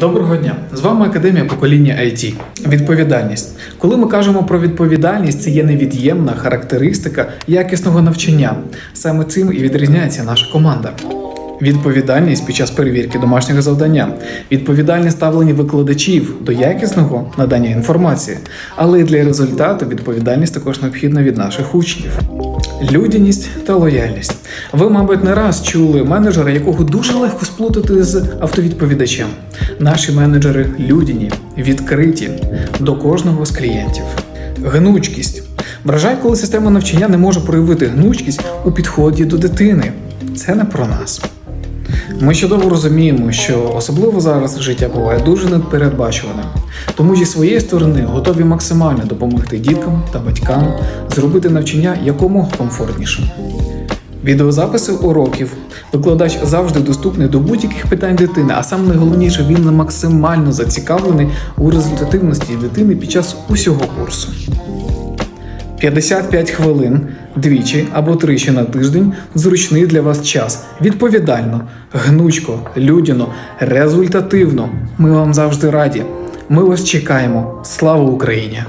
Доброго дня! З вами Академія покоління IT. Відповідальність. Коли ми кажемо про відповідальність, це є невід'ємна характеристика якісного навчання. Саме цим і відрізняється наша команда. Відповідальність під час перевірки домашнього завдання, відповідальне ставлення викладачів до якісного надання інформації, але й для результату відповідальність також необхідна від наших учнів. Людяність та лояльність. Ви, мабуть, не раз чули менеджера, якого дуже легко сплутати з автовідповідачем. Наші менеджери людяні, відкриті до кожного з клієнтів. Гнучкість. Вражає, коли система навчання не може проявити гнучкість у підході до дитини. Це не про нас. Ми чудово розуміємо, що особливо зараз життя буває дуже непередбачуваним. Тому зі своєї сторони готові максимально допомогти діткам та батькам зробити навчання якомога комфортнішим. Відеозаписи уроків. Викладач завжди доступний до будь-яких питань дитини, а саме найголовніше, він максимально зацікавлений у результативності дитини під час усього курсу. 55 хвилин двічі або тричі на тиждень зручний для вас час. Відповідально, гнучко, людяно, результативно. Ми вам завжди раді. Ми вас чекаємо. Слава Україні!